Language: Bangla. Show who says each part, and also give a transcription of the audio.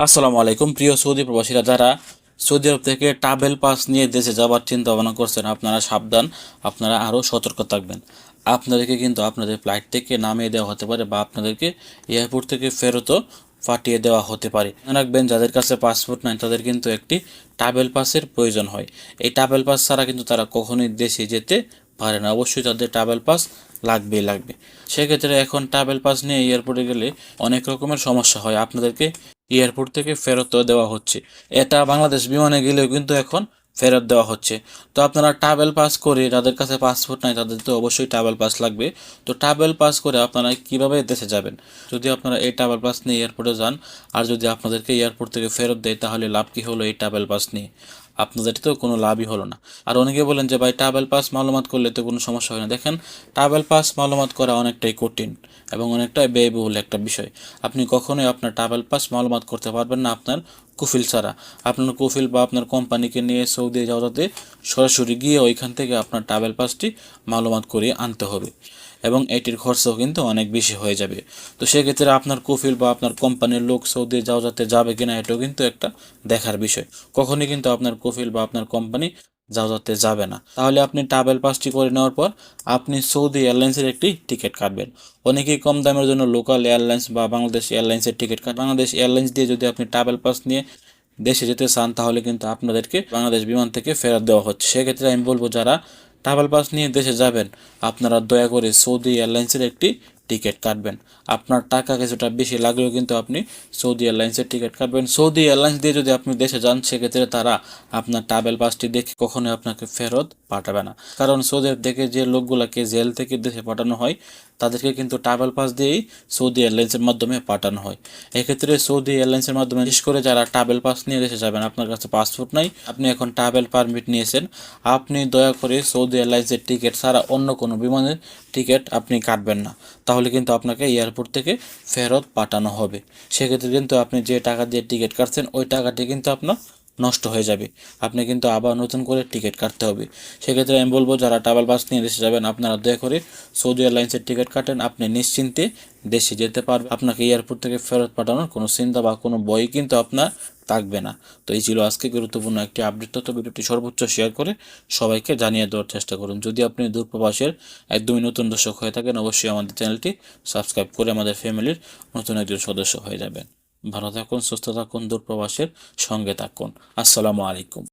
Speaker 1: আসসালামু আলাইকুম, প্রিয় সৌদি প্রবাসীরা, যারা সৌদি আরব থেকে ট্রাভেল পাস নিয়ে দেশে যাওয়ার চিন্তা ভাবনা করছেন, আপনারা সাবধান, আপনারা আরও সতর্ক থাকবেন। আপনাদেরকে কিন্তু আপনাদের ফ্লাইট থেকে নামিয়ে দেওয়া হতে পারে বা আপনাদেরকে এয়ারপোর্ট থেকে ফেরতও পাঠিয়ে দেওয়া হতে পারে। রাখবেন, যাদের কাছে পাসপোর্ট নাই, তাদের কিন্তু একটি ট্রাভেল পাসের প্রয়োজন হয়। এই ট্রাভেল পাস ছাড়া কিন্তু তারা কখনোই দেশে যেতে পারে না। অবশ্যই তাদের ট্রাভেল পাস লাগবেই লাগবে। সেক্ষেত্রে এখন ট্রাভেল পাস নিয়ে এয়ারপোর্টে গেলে অনেক রকমের সমস্যা হয়। আপনাদেরকে এয়ারপোর্ট থেকে ফেরত দেওয়া হচ্ছে। এটা বাংলাদেশ বিমানে গেলেও কিন্তু এখন ফেরত দেওয়া হচ্ছে। তো আপনারা ট্রাভেল পাস করে যাদের কাছে পাসপোর্ট নাই, তাদের তো অবশ্যই ট্রাভেল পাস লাগবে। তো ট্রাভেল পাস করে আপনারা কীভাবে দেশে যাবেন? যদি আপনারা এই ট্রাভেল পাস নিয়ে এয়ারপোর্টে যান, আর যদি আপনাদেরকে এয়ারপোর্ট থেকে ফেরত দেয়, তাহলে লাভ কী হলো এই ট্রাভেল পাস নিয়ে? আপনাদের তো কোনো লাভই হলো না। আর অনেকে বলেন যে, ভাই ট্রাভেল পাস মালুমাত করলে তো কোনো সমস্যা হয় না। দেখেন ট্রাভেল পাস মালুমাত করা অনেকটাই কঠিন এবং অনেকটাই ব্যয়বহুল একটা বিষয়। আপনি কখনোই আপনার ট্রাভেল পাস মালুমাত করতে পারবেন না আপনার কুফিল ছাড়া। আপনার কুফিল বা আপনার কোম্পানিকে নিয়ে সৌদি যাওয়াতে সরাসরি গিয়ে ওইখান থেকে আপনার ট্রাভেল পাসটি মালুমাত করে আনতে হবে এবং এটির খরচও কিন্তু অনেক বেশি হয়ে যাবে। তো সেক্ষেত্রে আপনার কুফিল বা আপনার কোম্পানির লোক সৌদি যাও যাতে যাবে কিনা এটাও কিন্তু একটা দেখার বিষয়। কখনই কিন্তু আপনার কুফিল বা আপনার কোম্পানি যাও যাতে যাবে না। তাহলে আপনি ট্রাভেল পাসটি করে নেওয়ার পর আপনি সৌদি এয়ারলাইন্সের একটি টিকিট কাটবেন। অনেকেই কম দামের জন্য লোকাল এয়ারলাইন্স বা বাংলাদেশ এয়ারলাইন্সের টিকিট কাট বাংলাদেশ এয়ারলাইন্স দিয়ে যদি আপনি ট্রাভেল পাস নিয়ে দেশে যেতে চান, তাহলে কিন্তু আপনাদেরকে বাংলাদেশ বিমান থেকে ফেরত দেওয়া হচ্ছে। সেক্ষেত্রে আমি বলব, যারা ট্রাভেল পাস নিয়ে দেশে যাবেন, আপনারা দয়া করে সৌদি এয়ারলাইন্সের একটি টিকিট কাটবেন। আপনার টাকা কিছুটা বেশি লাগলেও কিন্তু আপনি সৌদি এয়ারলাইন্সের টিকিট কাটবেন। সৌদি এয়ারলাইন্স দিয়ে যদি আপনি দেশে যান, সেক্ষেত্রে তারা আপনার ট্রাভেল পাসটি দেখে কখনোই আপনাকে ফেরত পাঠাবে না। কারণ সৌদি আরব থেকে যে লোকগুলোকে জেল থেকে দেশে পাঠানো হয়, তাদেরকে কিন্তু ট্রাভেল পাস দিয়েই সৌদি এয়ারলাইন্সের মাধ্যমে পাঠানো হয়। এক্ষেত্রে সৌদি এয়ারলাইন্সের মাধ্যমে, বিশেষ করে যারা ট্রাভেল পাস নিয়ে দেশে যাবেন, আপনার কাছে পাসপোর্ট নাই, আপনি এখন ট্রাভেল পারমিট নিয়েছেন, আপনি দয়া করে সৌদি এয়ারলাইন্সের টিকিট ছাড়া অন্য কোনো বিমানের টিকিট আপনি কাটবেন না। তাহলে কিন্তু আপনাকে এয়ারপোর্ট থেকে ফেরত পাঠানো হবে। সেক্ষেত্রে কিন্তু আপনি যে টাকা দিয়ে টিকিট কাটছেন, ওই টাকাটি কিন্তু আপনার নষ্ট হয়ে যাবে। আপনি কিন্তু আবার নতুন করে টিকিট কাটতে হবে। সেক্ষেত্রে আমি বলব, যারা ট্রাভেল বাস নিয়ে দেশে যাবেন, আপনারা দয়া করে সৌদি এয়ারলাইন্সের টিকিট কাটেন। আপনি নিশ্চিন্তে দেশে যেতে পারবেন। আপনাকে এয়ারপোর্ট থেকে ফেরত পাঠানোর কোনো চিন্তা বা কোনো বই কিন্তু আপনার থাকবে না। তো এই ছিল আজকে গুরুত্বপূর্ণ একটি আপডেট তথ্য। ভিডিওটি সর্বোচ্চ শেয়ার করে সবাইকে জানিয়ে দেওয়ার চেষ্টা করুন। যদি আপনি দূরপ্রবাসের একদমই নতুন দর্শক হয়ে থাকেন, অবশ্যই আমাদের চ্যানেলটি সাবস্ক্রাইব করে আমাদের ফ্যামিলির নতুন একজন সদস্য হয়ে যাবেন। ভালো থাকুন সুস্থ থাকুন দূরপ্রবাসের সঙ্গে থাকুন। আসসালামু আলাইকুম।